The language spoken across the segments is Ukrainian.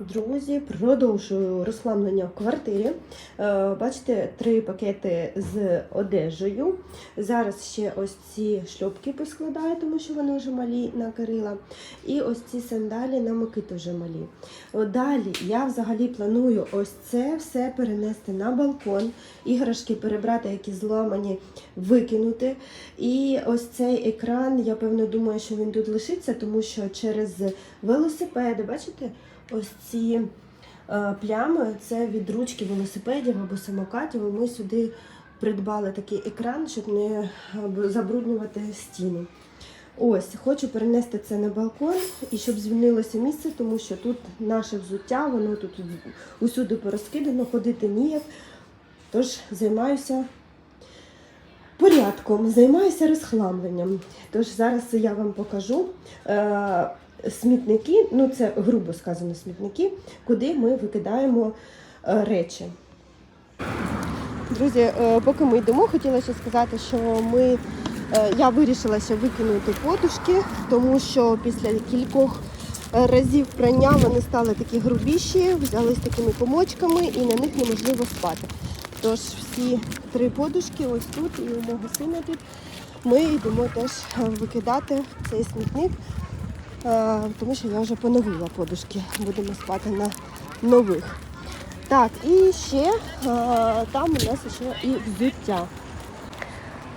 Друзі, продовжую розхламлення в квартирі. Е, Бачите, три пакети з одежею. Зараз ще ось ці шльопки поскладаю, тому що вони вже малі на Кирила. І ось ці сандалі на Микиту вже малі. Далі я взагалі планую ось це все перенести на балкон, іграшки перебрати, які зламані, викинути. І ось цей екран, я певно думаю, що він тут лишиться, тому що через велосипеди, бачите? Ось ці е, плями це від ручки велосипедів або самокатів. Ми сюди придбали такий екран, щоб не е, забруднювати стіну. Ось, хочу перенести це на балкон і щоб звільнилося місце, тому що тут наше взуття, воно тут усюди порозкидано, ходити ніяк. Тож займаюся порядком, займаюся розхламленням. Тож зараз я вам покажу. Смітники, ну це грубо сказано смітники, куди ми викидаємо е, речі. Друзі, е, поки ми йдемо, хотіла ще сказати, що ми, е, я вирішила ще викинути подушки, тому що після кількох разів прання вони стали такі грубіші, взялись такими комочками і на них неможливо спати. Тож всі три подушки ось тут і у мого сина тут. Ми йдемо теж викидати цей смітник. Е, тому що я вже поновила подушки. Будемо спати на нових. Так, і ще е, там у нас ще і взуття.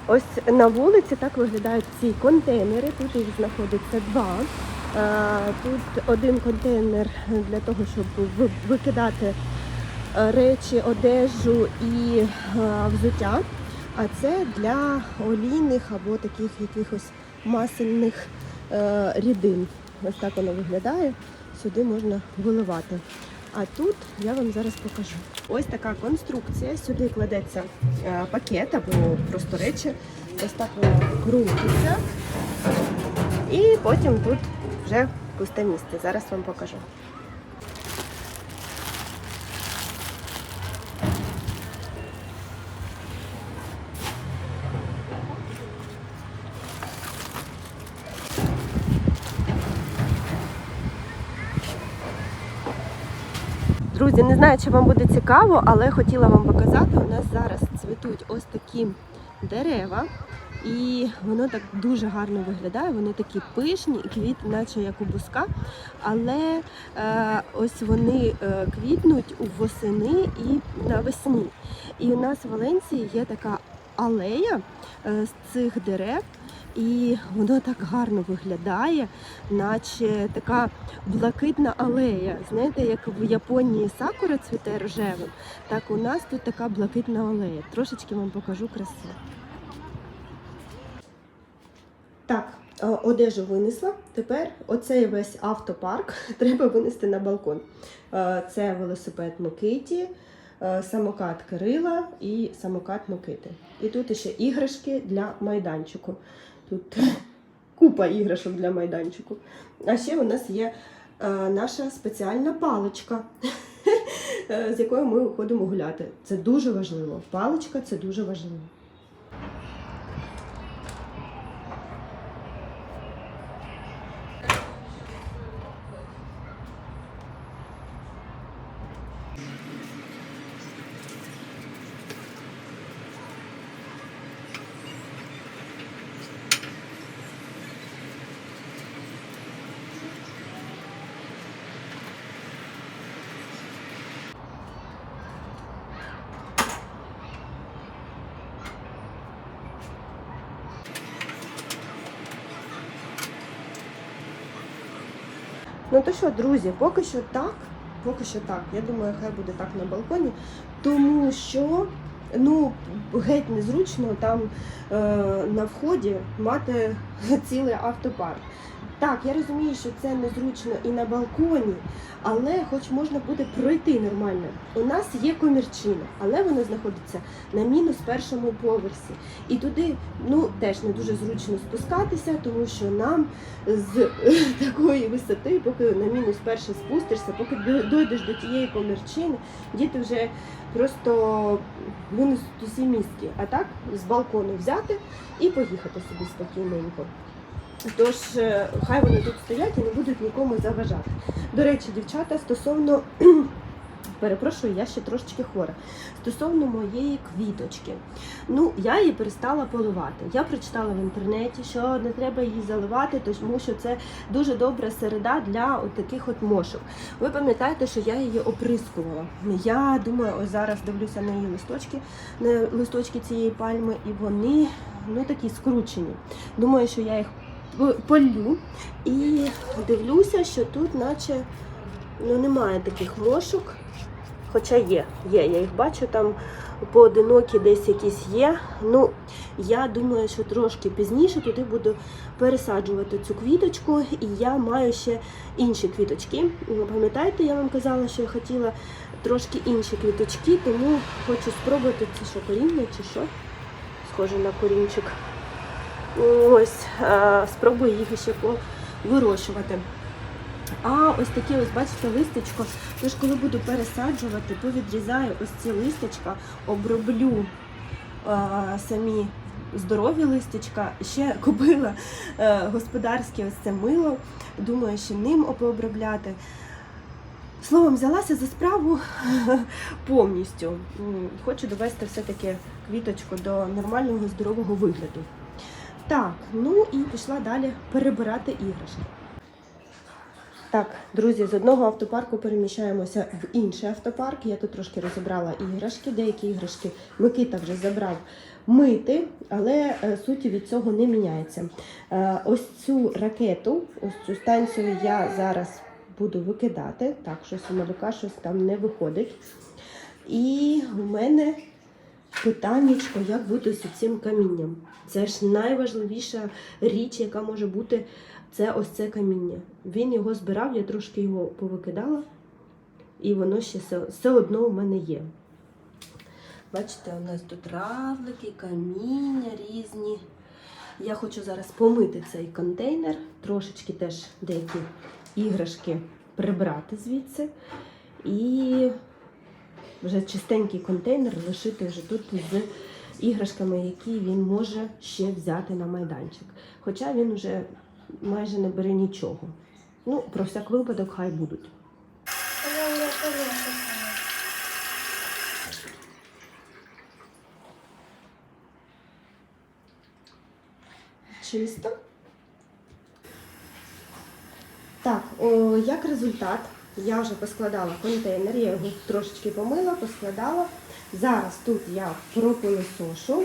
Ось на вулиці так виглядають ці контейнери. Тут їх знаходиться два. Е, Тут один контейнер для того, щоб викидати речі, одежу і взуття. А це для олійних або таких якихось масельних рідин. Ось так воно виглядає. Сюди можна виливати. А тут я вам зараз покажу. Ось така конструкція. Сюди кладеться е, пакет або просто речі. Ось так воно крутиться. І потім тут вже пусте місце. Зараз вам покажу. Друзі, не знаю, чи вам буде цікаво, але хотіла вам показати. У нас зараз цвітуть ось такі дерева, і воно так дуже гарно виглядає. Вони такі пишні, і квіти, наче як у буска. Але е, ось вони е, квітнуть у восени і навесні. І у нас в Валенції є така алея е, з цих дерев. І воно так гарно виглядає, наче така блакитна алея. Знаєте, як в Японії сакура цвіте рожевим, так у нас тут така блакитна алея. Трошечки вам покажу красу. Так, одежу винесла. Тепер оцей весь автопарк треба винести на балкон. Е, Це велосипед Микиті, е, самокат Кирила і самокат Микити. І тут ще іграшки для майданчику. Тут купа іграшок для майданчику. А ще у нас є е, наша спеціальна паличка, е, з якою ми ходимо гуляти. Це дуже важливо. Паличка це дуже важливо. Ну то що, друзі, поки що так, поки що так. Я думаю, хай буде так на балконі, тому що ну геть незручно там е, на вході мати цілий автопарк. Так, я розумію, що це незручно і на балконі, але хоч можна буде пройти нормально. У нас є комірчина, але вона знаходиться на мінус першому поверсі. І туди ну теж не дуже зручно спускатися, тому що нам з такої висоти, поки на мінус перший спустишся, поки дойдеш до тієї комірчини, діти вже просто винесуть усі мізки. А так з балкону взяти і поїхати собі спокійненько. Тож е, хай вони тут стоять і не будуть нікому заважати. До речі, дівчата, стосовно. Перепрошую, я ще трошечки хвора. Стосовно моєї квіточки. Ну, я її перестала поливати. Я прочитала в інтернеті, що не треба її заливати, тому що це дуже добра середа для от таких от мошок. Ви пам'ятаєте, що я її оприскувала. Я думаю, ось зараз дивлюся на її листочки, на листочки цієї пальми, і вони ну такі скручені. Думаю, що я їх полю і дивлюся, що тут, наче ну, немає таких мошок. Хоча є, є, я їх бачу там поодинокі десь якісь є. Ну, я думаю, що трошки пізніше туди буду пересаджувати цю квіточку, і я маю ще інші квіточки. Ви Пам'ятаєте, я вам казала, що я хотіла трошки інші квіточки, тому хочу спробувати це що коріння чи що? Схоже на корінчик. Ось, е, спробую їх ще вирощувати. А ось такі, ось бачите, листечко. Тож, коли буду пересаджувати, повідрізаю ось ці листечка, оброблю а, самі здорові листечка. Ще купила е, господарське ось це мило. Думаю, ще ним пообробляти. Словом, взялася за справу повністю. Хочу довести все-таки квіточку до нормального здорового вигляду. Так, ну і пішла далі перебирати іграшки. Так, друзі, з одного автопарку переміщаємося в інший автопарк. Я тут трошки розібрала іграшки. Деякі іграшки Микита вже забрав мити, але е, суті від цього не міняється. Е, Ось цю ракету, ось цю станцію я зараз буду викидати. Так, щось у малюка щось там не виходить. І у мене питаннячко, як бути з цим камінням. Це ж найважливіша річ, яка може бути, це ось це каміння. Він його збирав, я трошки його повикидала, і воно ще все, все одно у мене є. Бачите, у нас тут равлики, каміння різні. Я хочу зараз помити цей контейнер, трошечки теж деякі іграшки прибрати звідси. І вже чистенький контейнер лишити вже тут з іграшками, які він може ще взяти на майданчик. Хоча він вже майже не бере нічого. Ну, про всяк випадок хай будуть. Чисто. Так, о, як результат, я вже поскладала контейнер, я його трошечки помила, поскладала. Зараз тут я пропилисошу,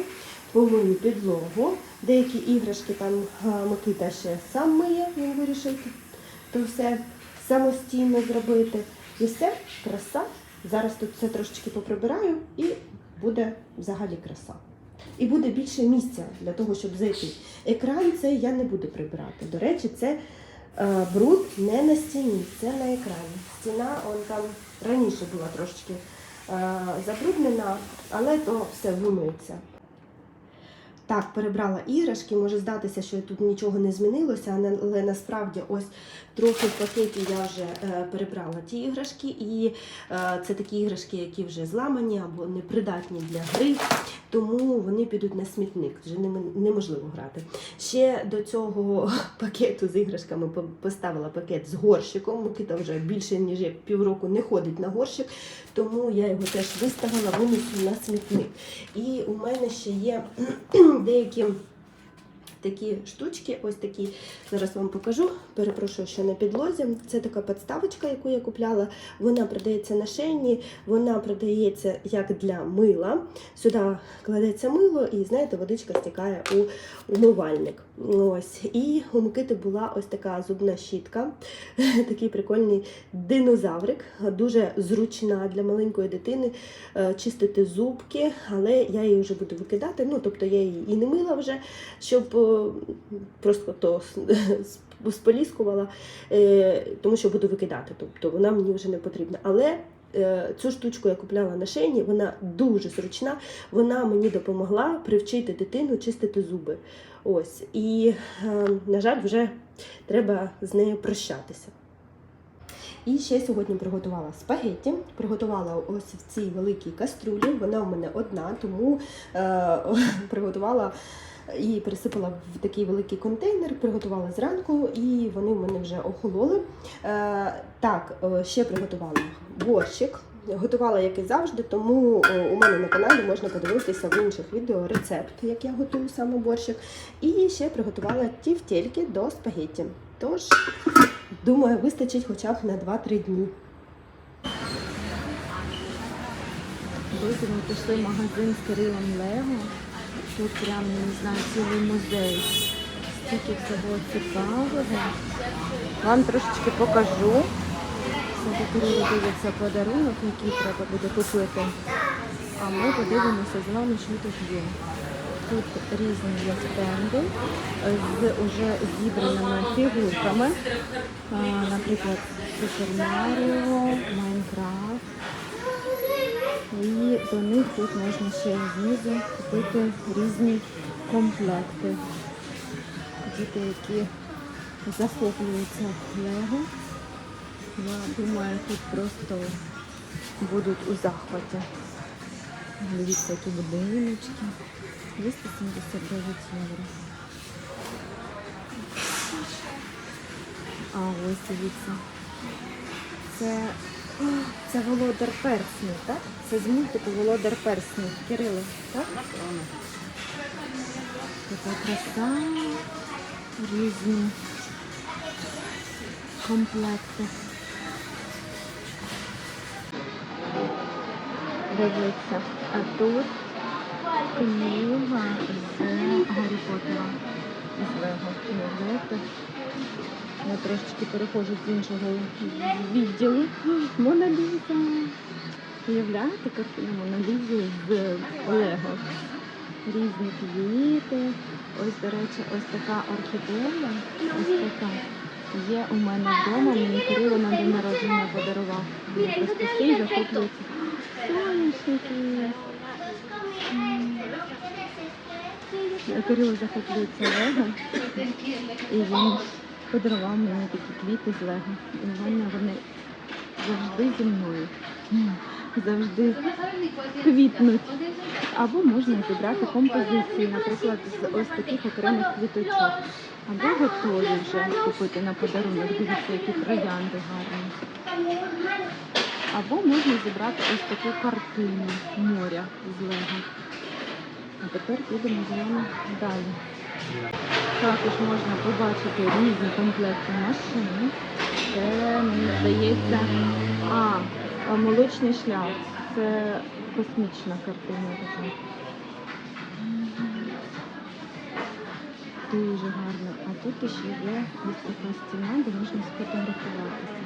помию підлогу. Деякі іграшки там а, Микита ще сам миє, він вирішив то все самостійно зробити. І все, краса. Зараз тут все трошечки поприбираю і буде взагалі краса. І буде більше місця для того, щоб зайти. Екран це я не буду прибирати. До речі, це е, бруд не на стіні, це на екрані. Стіна он там раніше була трошечки е, забруднена, але то все вимиється. Так, перебрала іграшки, може здатися, що тут нічого не змінилося, але- насправді ось трохи в пакеті я вже е, перебрала ті іграшки, і е, це такі іграшки, які вже зламані або непридатні для гри, тому вони підуть на смітник, вже неможливо грати. Ще до цього пакету з іграшками поставила пакет з горщиком. Микита вже більше ніж півроку не ходить на горщик, тому я його теж виставила, винесу на смітник. І у мене ще є деякі такі штучки, ось такі. Зараз вам покажу. Перепрошую, що на підлозі. Це така підставочка, яку я купляла. Вона продається на шейні, вона продається як для мила. Сюди кладеться мило, і знаєте, водичка стікає у умивальник. Ось. І у Микити була ось така зубна щітка, такий прикольний динозаврик, дуже зручна для маленької дитини е, чистити зубки, але я її вже буду викидати. Ну, тобто я її і не мила вже, щоб е, просто то споліскувала, е, тому що буду викидати. Тобто вона мені вже не потрібна. Але е, цю штучку я купляла на шейні, вона дуже зручна. Вона мені допомогла привчити дитину чистити зуби. Ось. І, е, на жаль, вже треба з нею прощатися. І ще сьогодні приготувала спагетті. Приготувала ось в цій великій каструлі. Вона у мене одна, тому е, приготувала і пересипала в такий великий контейнер, приготувала зранку, і вони в мене вже охололи. Е, так, е, ще приготувала борщик. Готувала, як і завжди, тому е, у мене на каналі можна подивитися в інших відео рецепт, як я готую саме борщик. І ще приготувала тівтельки до спагетті. Тож, думаю, вистачить хоча б на 2-3 дні. Друзі, ми пішли в магазин з Кирилом Лего. Тут прям, не знаю, цілий музей. Стільки всього цікавого. Вам трошечки покажу. Це дивиться подарунок, який треба буде купити. А ми подивимося з вами, що тут є. Тут різні є стенди з уже зібраними фігурками. Наприклад, Супер Маріо, Майнкрафт. І до них тут можна ще знизу купити різні комплекти. Діти, які захоплюються Лего, я думаю, тут просто будуть у захваті. Дивіться, які будиночки. 279 євро. А ось дивіться. Це, це володар перснів, так? Це з мультику володар перснів. Кирило, так? Така краса. Різні комплекти. Дивіться, а тут книга з Гаррі Поттера. З Лего. Я трошечки переходжу з іншого відділу. Мона Ліза. Уявляєте картину Моналізу з Лего? Різні квіти. Ось, до речі, ось така орхідея. Ось така. Є у мене вдома, мені Кирило на день народження подарував. Просто захоплюється. Сонячники. Кирило захоплюється Лего. І він подарував мені такі квіти з Лего. І мене вони завжди зі мною. Завжди квітнуть. Або можна зібрати композиції, наприклад, з ось таких окремих квіточок. Або готові вже купити на подарунок. Дивіться, які троянди гарні. Або можна зібрати ось таку картину моря з Лего. А тепер підемо з вами далі. Також можна побачити різні комплекти машин. Це, мені здається, а, молочний шлях. Це космічна картина така. Дуже гарно. А тут ще є ось така стіна, де можна сфотографуватися.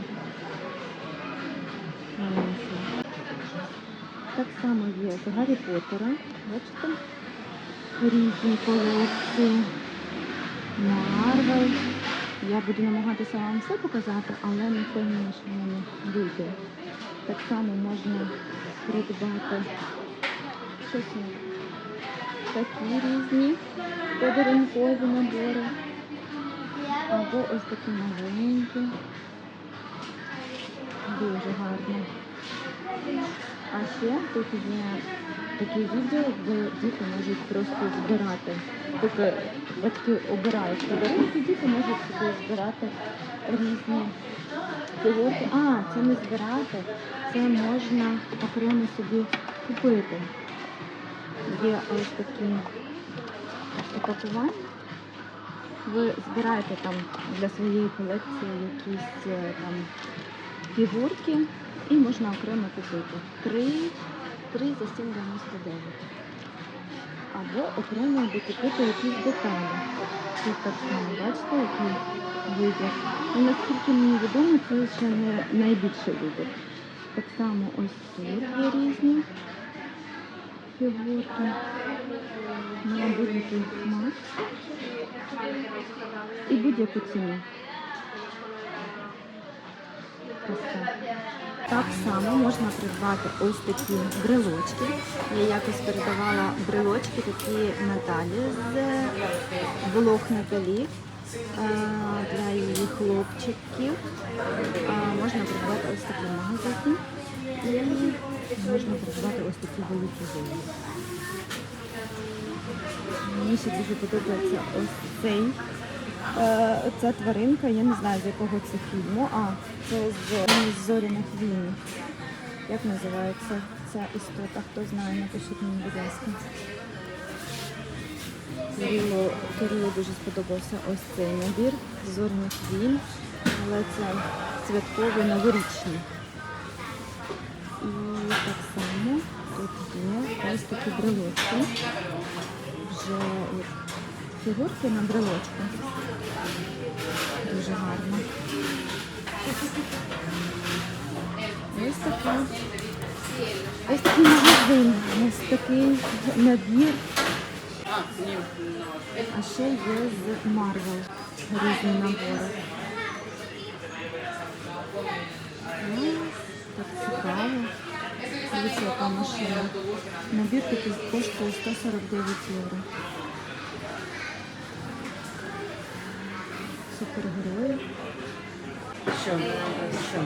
Так само є з Гаррі Поттера. Бачите? Різні колекції. Марвел. Я буду намагатися вам все показати, але не впевнена, що мене вийде. Так само можна придбати щось такі різні подарункові набори. Або ось такі маленькі. Дуже гарно. А ще тут є такий відділ, де діти можуть просто збирати. Поки батьки обирають подарунки, діти можуть собі збирати різні фігурки. А, це не збирати, це можна окремо собі купити. Є ось такі упакування. Ви збираєте там для своєї колекції якісь е, там фігурки і можна окремо купити. Три, три за 7,99. Або окремо докупити якісь деталі. Тут так само, бачите, який вибір. І наскільки мені відомо, це ще не найбільший вибір. Так само ось тут є різні фігурки. На будь-який смак. І будь-яку ціну. Краса. Так само можна придбати ось такі брелочки. Я якось передавала брелочки, такі металі з волох Наталі е, для її хлопчиків. Е, Можна придбати ось такі магазин. І можна придбати ось такі великі зони. Мені ще дуже подобається ось цей. Е, ця тваринка, я не знаю з якого це фільму. А, це з, зоряних війн. Як називається ця істота? Хто знає, напишіть мені, будь ласка. Кирило, Кирилу дуже сподобався ось цей набір зоряних війн, але це святковий новорічний. І так само тут є ось такі брелочки. Вже фігурки на брелочку. Дуже гарно. Ось така. Ось такий магазин, ось такий набір. А ще є з Marvel різні набори. Так цікаво. Яка машина. Набір такий коштує 149 євро. Супергерої. Що? Що?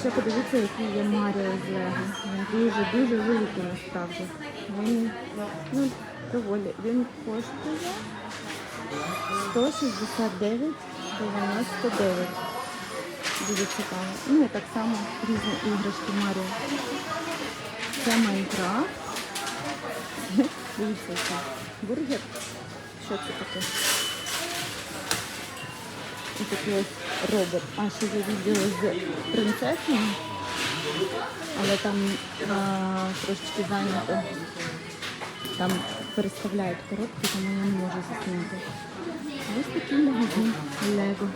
Ще подивіться, який є Маріо з Лего. Він дуже-дуже великий насправді. Він ну, доволі. Він коштує 169,99. Дуже цікаво. Ну і так само різні іграшки Маріо. Це Майнкрафт. Дивіться, це бургер. Що це таке? І такий ось робот. А ще є відео з принцесами, але там а, трошечки зайнято. Там переставляють коробки, тому я не можу заснути. Ось такий магазин Лего.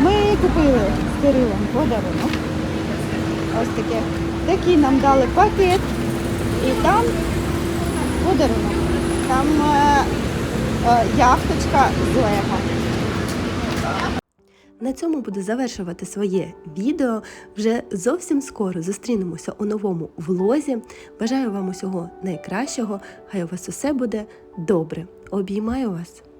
Ми купили з Кирилом подарунок. Ось таке. Такий нам дали пакет. І там подарунок. Там е, е, яхточка з Лего. На цьому буду завершувати своє відео. Вже зовсім скоро зустрінемося у новому влозі. Бажаю вам усього найкращого. Хай у вас усе буде добре. Обіймаю вас!